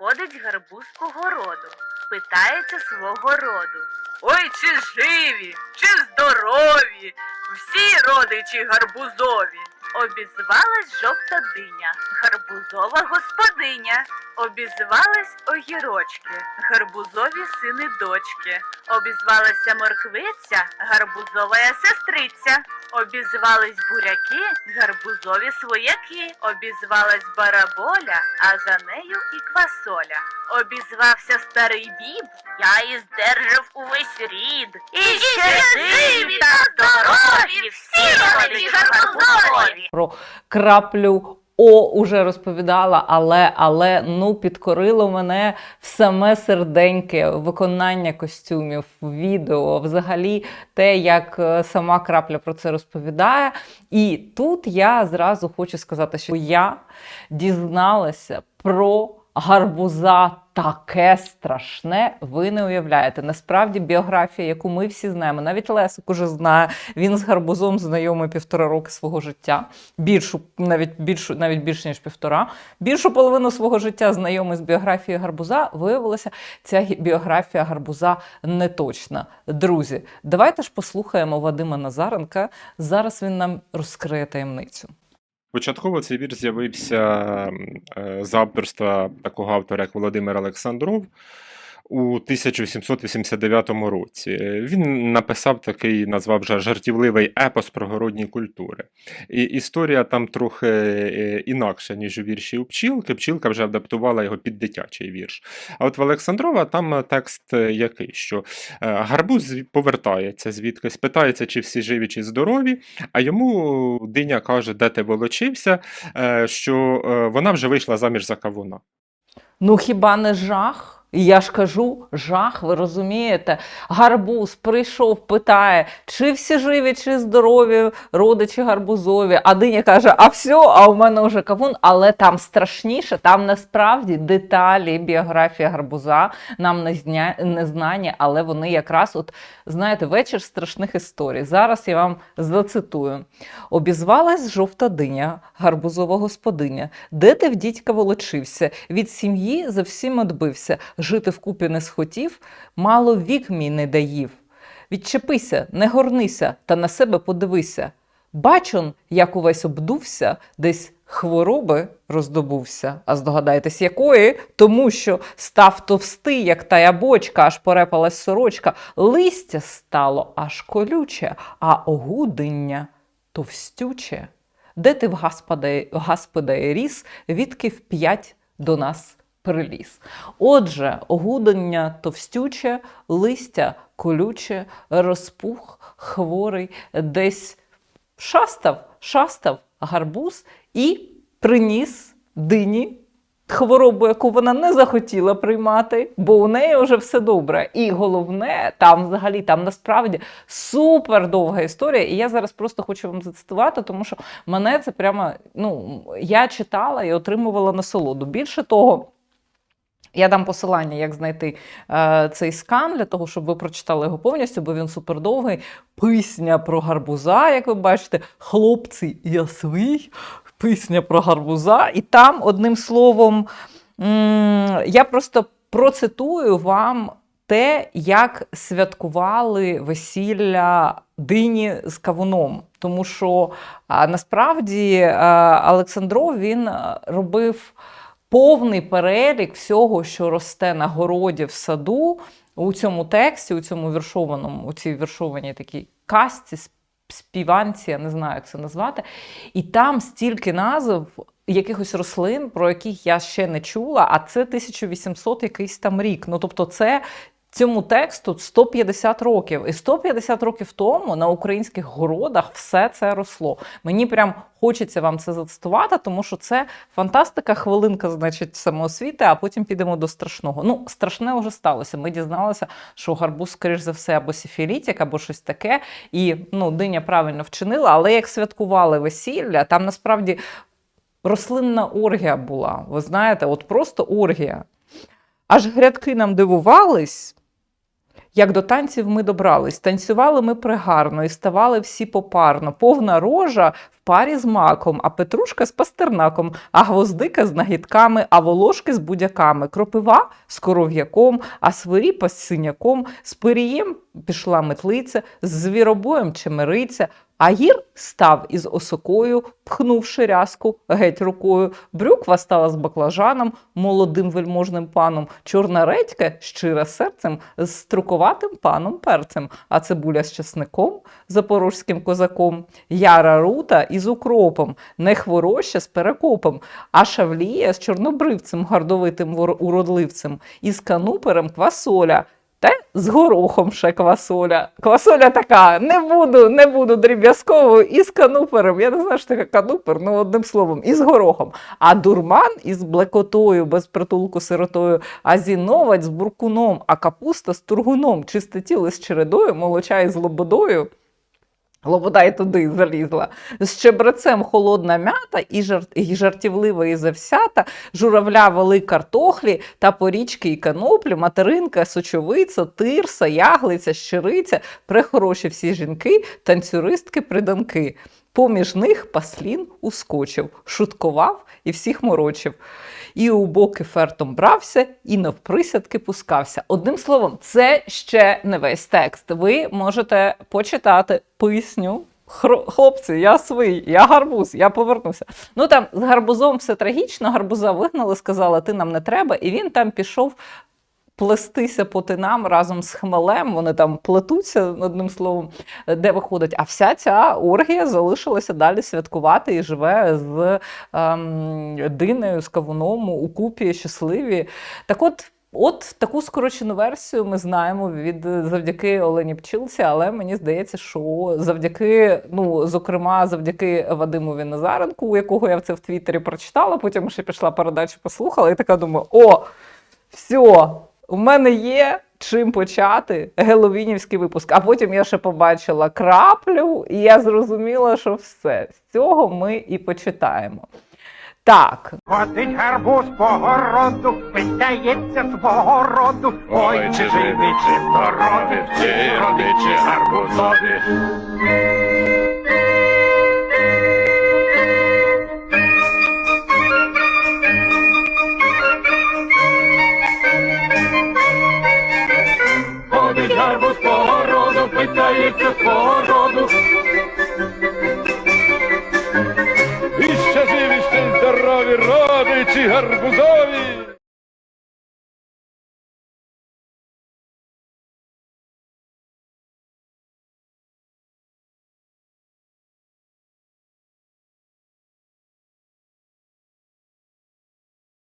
Ходить гарбуз по городу, питається свого роду. Ой, чи живі, чи здорові, всі родичі гарбузові. Обізвалась жовта диня, гарбузова господиня. Обізвались огірочки, гарбузові сини дочки. Обізвалася морквиця, гарбузова сестриця. Обізвались буряки, гарбузові свояки. Обізвалась бараболя, а за нею і квасоля. Обізвався старий біб, я і здержав увесь рід. І ще живі та здорові, всі родичі гарбузові. Про краплю О уже розповідала, але але ну підкорило мене в саме серденьке виконання костюмів, відео, взагалі те, як е, сама крапля про це розповідає. І тут я зразу хочу сказати, що я дізналася про гарбуза таке страшне, ви не уявляєте. Насправді біографія, яку ми всі знаємо, навіть Лесик уже знає. Він з гарбузом знайомий півтора роки свого життя. Більшу, навіть більшу, навіть більше ніж півтора. Більшу половину свого життя знайомий з біографією гарбуза. Виявилося, ця біографія гарбуза не точна. Друзі, давайте ж послухаємо Вадима Назаренка. Зараз він нам розкриє таємницю. Початково цей вірш з'явився е, з авторства такого автора, як Володимир Олександров. У 1789 році він написав такий, назвав вже жартівливий епос про городні культури. І історія там трохи е, інакша, ніж у вірші у пчілки. Пчілка вже адаптувала його під дитячий вірш. А от в Олександрова там текст е, який, що е, гарбуз повертається звідкись, питається, чи всі живі, чи здорові. А йому диня каже, де ти волочився, е, що е, вона вже вийшла заміж за кавуна. Ну хіба не жах? І Я ж кажу, жах, ви розумієте? Гарбуз прийшов, питає, чи всі живі, чи здорові родичі гарбузові. А диня каже: а все, а у мене вже кавун. Але там страшніше, там насправді деталі біографії гарбуза нам не, зня... не знані, але вони якраз, от знаєте, вечір страшних історій. Зараз я вам зацитую. Обізвалась жовта диня, гарбузова господиня. Де ти в дідька волочився? Від сім'ї за всім одбився. Жити вкупі не схотів, мало вік мій не даїв. Відчепися, не горнися, та на себе подивися. Бачон, як увесь обдувся, десь хвороби роздобувся. А здогадайтесь, якої? Тому що став товстий, як тая бочка, аж порепалась сорочка, листя стало аж колюче, а огудення товстюче. Де ти в Господа ріс, відки вп'ять до нас приліз. Отже, огудення товстюче, листя колюче, розпух хворий, десь шастав, шастав гарбуз і приніс дині хворобу, яку вона не захотіла приймати, бо у неї вже все добре. І головне, там взагалі там насправді супер довга історія. І я зараз просто хочу вам зацитувати, тому що мене це прямо ну я читала і отримувала насолоду. Більше того. Я дам посилання, як знайти е, цей скан для того, щоб ви прочитали його повністю, бо він супердовгий. Пісня про гарбуза, як ви бачите, хлопці, я свій, пісня про гарбуза. І там, одним словом, я просто процитую вам те, як святкували весілля дині з кавуном. Тому що а, насправді е, Олександров він е, робив повний перелік всього, що росте на городі в саду у цьому тексті, у цьому віршованому, у цій віршованій такій касті, сп- співанці, я не знаю, як це назвати. І там стільки назв якихось рослин, про яких я ще не чула, а це 1800 якийсь там рік. Ну тобто, це. Цьому тексту 150 років, і 150 років тому на українських городах все це росло. Мені прям хочеться вам це зацитувати, тому що це фантастика, хвилинка, значить, самоосвіти, а потім підемо до страшного. Ну, страшне вже сталося. Ми дізналися, що гарбуз, скоріш за все, або сифілітик, або щось таке. І ну, диня правильно вчинила, але як святкували весілля, там насправді рослинна оргія була. Ви знаєте, от просто оргія. Аж грядки нам дивувались, Як до танців ми добрались, танцювали ми пригарно і ставали всі попарно. Повна рожа в парі з маком, а петрушка з пастернаком, а гвоздика з нагідками, а волошки з будяками, кропива з коров'яком, а свиріпа з синяком, з пирієм пішла метлиця, з звіробоєм чемериця, а гір став із осокою, пхнувши рязку геть рукою. Брюква стала з баклажаном, молодим вельможним паном, чорна редька щира серцем з струковатим паном перцем, а цибуля з часником, запорожським козаком, яра рута із укропом, нехвороща з перекопом, а шавлія з чорнобривцем, гордовитим вор- уродливцем, із кануперем квасоля. Та з горохом ще квасоля. Квасоля така, не буду, не буду дріб'язковою, і з канупером. Я не знаю, що таке канупер, ну одним словом, і з горохом. А дурман із блекотою, без притулку сиротою, а зіновець з буркуном, а капуста з тургуном, чисте тіло з чередою, молоча із лободою. Лобода й туди залізла. З чебрецем холодна м'ята і, жарт, і жартівлива і завсята, журавля вели картохлі та порічки і каноплі, материнка, сочовиця, тирса, яглиця, щириця, прехороші всі жінки, танцюристки, приданки. Поміж них паслін ускочив, шуткував і всіх морочив. І у боки фертом брався, і навприсядки пускався. Одним словом, це ще не весь текст. Ви можете почитати пісню. Хлопці, я свій, я гарбуз, я повернуся. Ну там з гарбузом все трагічно. Гарбуза вигнали, сказали, ти нам не треба, і він там пішов плестися по тинам разом з хмелем. Вони там плетуться, одним словом, де виходить. А вся ця оргія залишилася далі святкувати і живе з ем, динею, з кавуном у купі щасливі. Так от. От таку скорочену версію ми знаємо від завдяки Олені Пчілці, але мені здається, що завдяки, ну зокрема, завдяки Вадимові Назаренку, у якого я це в Твіттері прочитала, потім ще пішла передачу, послухала, і така думаю: о, все, у мене є чим почати геловінівський випуск. А потім я ще побачила краплю, і я зрозуміла, що все з цього ми і почитаємо. Так, Ходить гарбуз по городу, питається свого роду. Ой, чи живі, чи здорові, чи родичі гарбузові. Городу, питається